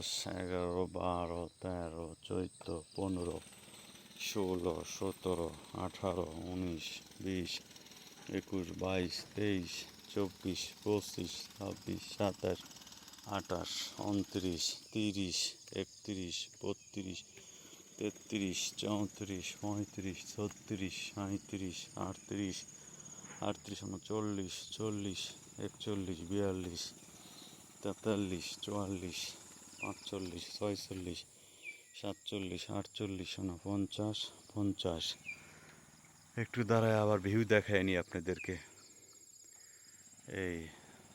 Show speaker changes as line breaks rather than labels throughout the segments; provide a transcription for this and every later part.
দশ এগারো বারো তেরো চোদ্দ পনেরো ষোলো সতেরো আঠারো উনিশ বিশ একুশ বাইশ তেইশ চব্বিশ পঁচিশ ছাব্বিশ সাতাশ আঠাশ উনত্রিশ তিরিশ একত্রিশ বত্রিশ তেত্রিশ চৌত্রিশ পঁয়ত্রিশ ছত্রিশ সাঁত্রিশ আটত্রিশ আটত্রিশ মানে চল্লিশ চল্লিশ একচল্লিশ বিয়াল্লিশ তেতাল্লিশ চুয়াল্লিশ পাঁচচল্লিশ ছয়চল্লিশ সাতচল্লিশ আটচল্লিশ শোনো পঞ্চাশ পঞ্চাশ একটু দাঁড়ায় আবার ভিউ দেখায় নি আপনাদেরকে এই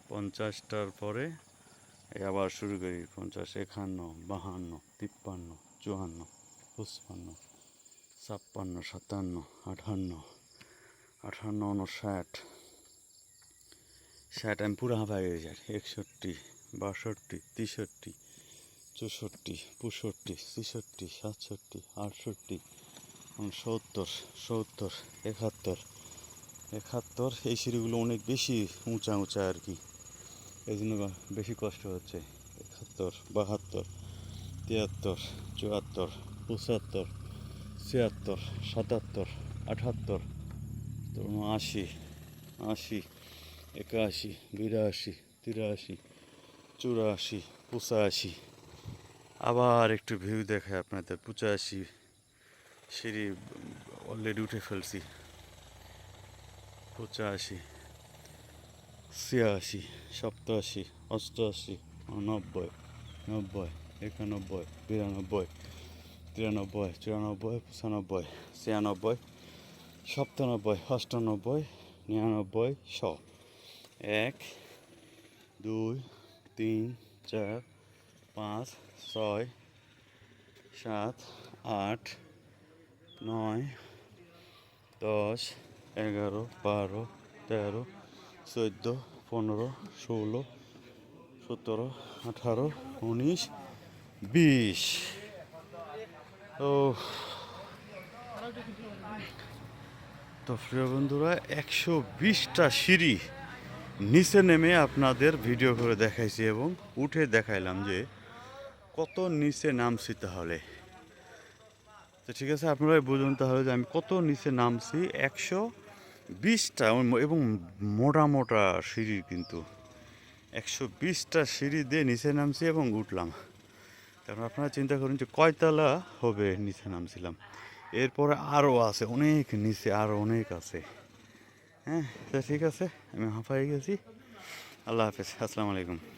পঞ্চাশটার পরে আবার শুরু করি পঞ্চাশ একান্ন বাহান্ন তিপ্পান্ন চুয়ান্ন পঁচপান্ন ছাপ্পান্ন সাতান্ন আঠান্ন আঠান্ন উনষাট ষাট আমি পুরা হাঁপায় গেছি আর একষট্টি বাষট্টি তেষট্টি চৌষট্টি পঁয়ষট্টি ছেষট্টি সাতষট্টি আটষট্টি সত্তর সত্তর একাত্তর একাত্তর এই সিঁড়িগুলো অনেক বেশি উঁচা উঁচা আর কি এই জন্য বেশি কষ্ট হচ্ছে একাত্তর বাহাত্তর তিয়াত্তর চুয়াত্তর পঁচাত্তর ছিয়াত্তর সাতাত্তর আঠাত্তর আশি আশি একাশি বিরাশি তিরাশি চুরাশি পঁচাশি আবার একটু ভিউ দেখে আপনাদের পঁচাশি সিঁড়ি অলরেডি উঠে ফেলছি পঁচাশি ছিয়াশি সপ্তাশি অষ্টআশি নব্বই নব্বই একানব্বই বিরানব্বই তিরানব্বই চুরানব্বই পঁচানব্বই ছিয়ানব্বই সপ্তানব্বই অষ্টানব্বই নিরানব্বই ছ এক দুই তিন চার পাঁচ ছয় সাত আট নয় দশ এগারো বারো তেরো চোদ্দো পনেরো ষোলো সতেরো আঠারো উনিশ বিশ তো তো প্রিয় বন্ধুরা একশো বিশটা সিঁড়ি নিচে নেমে আপনাদের ভিডিও করে দেখাইছি এবং উঠে দেখাইলাম যে কত নিচে নামছি তাহলে তো ঠিক আছে আপনারা বুঝুন তাহলে যে আমি কত নিচে নামছি একশো বিশটা এবং মোটা মোটা সিঁড়ি কিন্তু একশো বিশটা সিঁড়ি দিয়ে নিচে নামছি এবং উঠলাম কারণ আপনারা চিন্তা করুন যে কয়তলা হবে নিচে নামছিলাম এরপরে আরও আছে অনেক নিচে আরও অনেক আছে হ্যাঁ তা ঠিক আছে আমি হাঁফাই গেছি আল্লাহ হাফেজ আসসালামু আলাইকুম